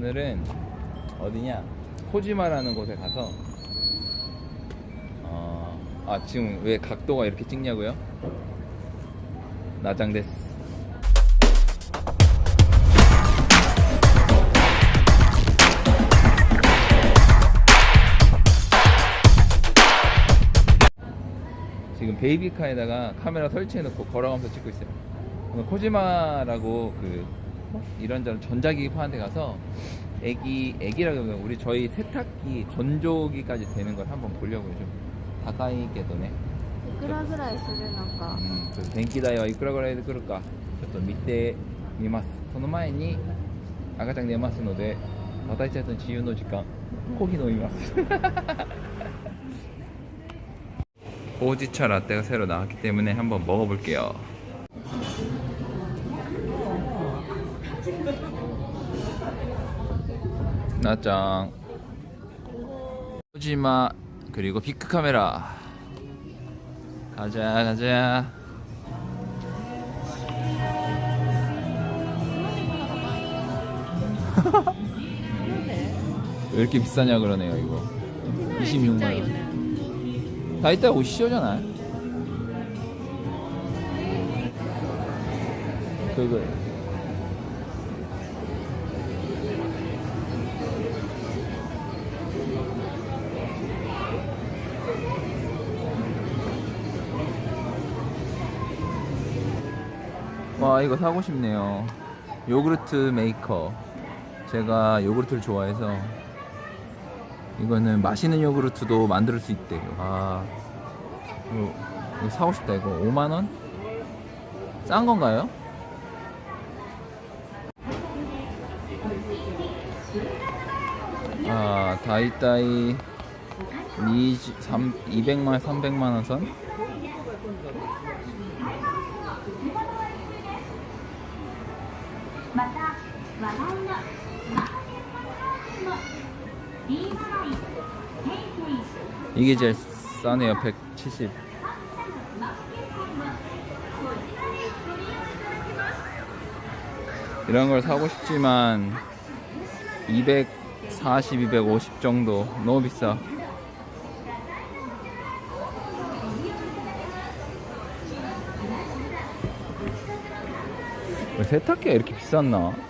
오늘은 어디냐? 코지마라는 곳에 가서 어, 아 지금 왜 각도가 이렇게 찍냐고요? 나장 데스. 지금 베이비카에다가 카메라 설치해놓고 걸어가면서 찍고 있어요. 코지마라고 그 이런저런 전자기기 파는 데 가서 애기 애기라고 하면 우리 저희 세탁기 전조기까지 되는 걸 한번 보려고요. 좀 가까이게도네. いくらぐらいするのか 음, 그래서電気代はいくらぐらいで来るかちょっと見てみますその前に赤ちゃん寝ますので私たちの自由の時間コーヒー飲みます 호지차 라떼가 새로 나왔기 때문에 한번 먹어볼게요 나짱. 호지마 그리고 비크 카메라. 가자 가자. 왜 이렇게 비싸냐 그러네요 이거. 26만 원. 다 이따 50쇼잖아. 그거 와 이거 사고 싶네요 요구르트 메이커 제가 요구르트를 좋아해서 이거는 맛있는 요구르트도 만들 수 있대요 아 이거, 이거 사고 싶다 이거 5만원? 싼 건가요? 아 다이다이 200만 300만원 선? 이게 제일 싸네요 170 이런 걸 사고 싶지만 240, 250 정도. 너무 비싸. 왜 세탁기가 이렇게 비쌌나?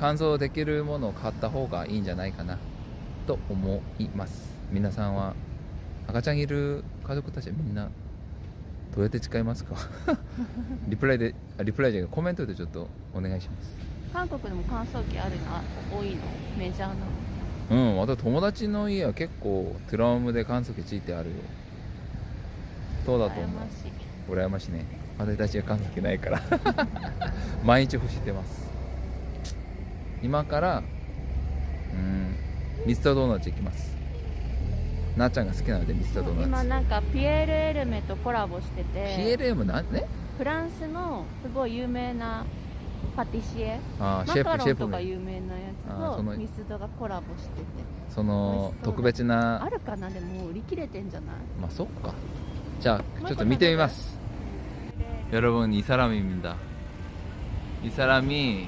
乾燥できるものを買った方がいいんじゃないかな。と思います。皆さんは赤ちゃんいる家族たちはみんなどうやって使いますか？リプライであリプライじゃないコメントでちょっとお願いします。韓国でも乾燥機あるの多いの？メジャーなうんまた友達の家は結構ドラムで乾燥機ついてあるよ。そうだと思う。羨ましい。羨ましいね。私たちは乾燥機ないから。毎日干してます今からうんミスタードーナツ行きますなっちゃんが好きなのでミスタードーナツ今なんかピエール・エルメとコラボしてて PLM なんねフランスのすごい有名なパティシエあーシェマカロンフシェフ名とか有名なやつあーそのとミスドがコラボしててその美味しそう特別なあるかなでも売り切れてんじゃないまあそっかじゃあちょっと見てみます 여러분 이 사람입니다 이 사람이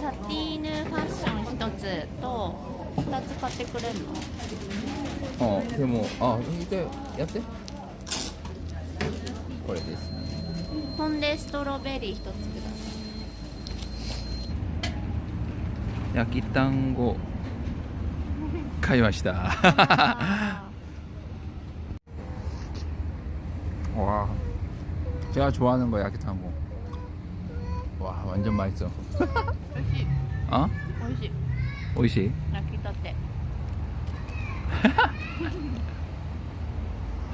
サティーヌファッション一つと二つ買ってくれるのあでもあいてやってこれですねポンデストロベリー一つくださ 焼き団子買いましたあ 와 제가 좋아하는 거 야키탕고 와 완전 맛있어 ー美味しい 어? 美味しい 오이시 焼きたて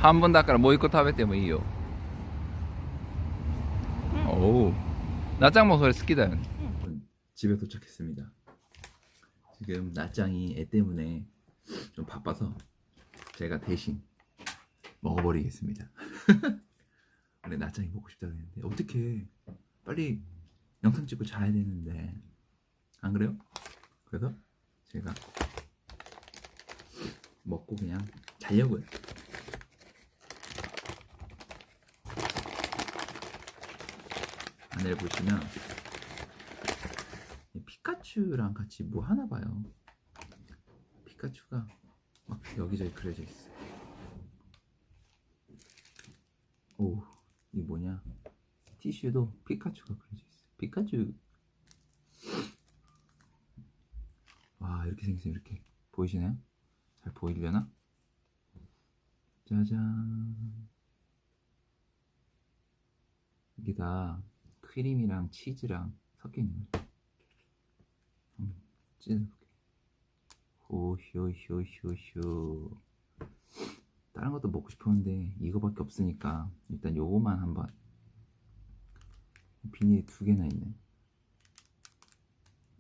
한 번 다からもう一個食べてもいいよ 오 나짱 뭐それ 好きだよね 집에 도착했습니다 지금 나짱이 애 때문에 좀 바빠서 제가 대신 먹어버리겠습니다 원래 나짱이 먹고 싶다고 했는데 어떻게 빨리 영상 찍고 자야 되는데 안 그래요? 그래서 제가 먹고 그냥 자려고요 안을 보시면 이 피카츄랑 같이 뭐 하나 봐요. 피카츄가 막 여기저기 그려져 있어. 오, 이 뭐냐? 티슈도 피카츄가 그려져 있어. 피카츄. 와, 이렇게 생겼어요. 이렇게 보이시나요? 잘 보이려나? 짜잔. 이게 다 크림이랑 치즈랑 섞여 있는 거죠. 한번 찢어볼게요. 호쇼쇼쇼쇼. 다른 것도 먹고 싶었는데 이거밖에 없으니까 일단 요거만 한번. 비닐이 두 개나 있네.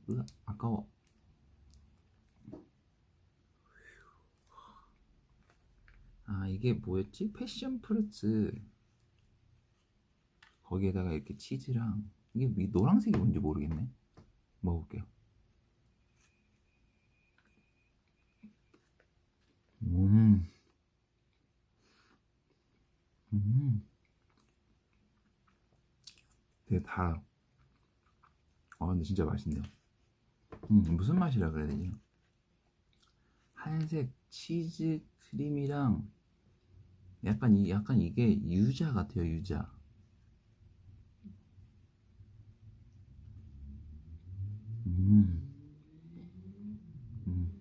으아, 아까워. 아 이게 뭐였지? 패션 프루츠 거기에다가 이렇게 치즈랑 이게 이 노란색이 뭔지 모르겠네. 먹어볼게요. 음, 음, 되게 달아. 아 근데 진짜 맛있네요. 음, 무슨 맛이라 그래야 되지? 하얀색 치즈 크림이랑 약간 이 약간 이게 유자 같아요 유자. 음. 음.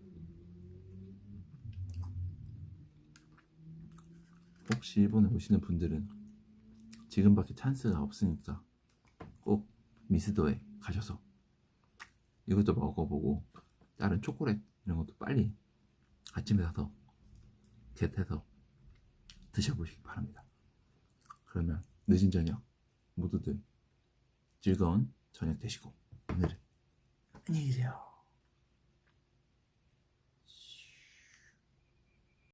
혹시 일본에 오시는 분들은 지금밖에 찬스가 없으니까 꼭 미스도에 가셔서 이것도 먹어보고 다른 초콜릿 이런 것도 빨리 아침에 사서 겟해서 드셔보시기 바랍니다. 그러면 늦은 저녁 모두들 즐거운 저녁 되시고 오늘은 안녕히 계세요.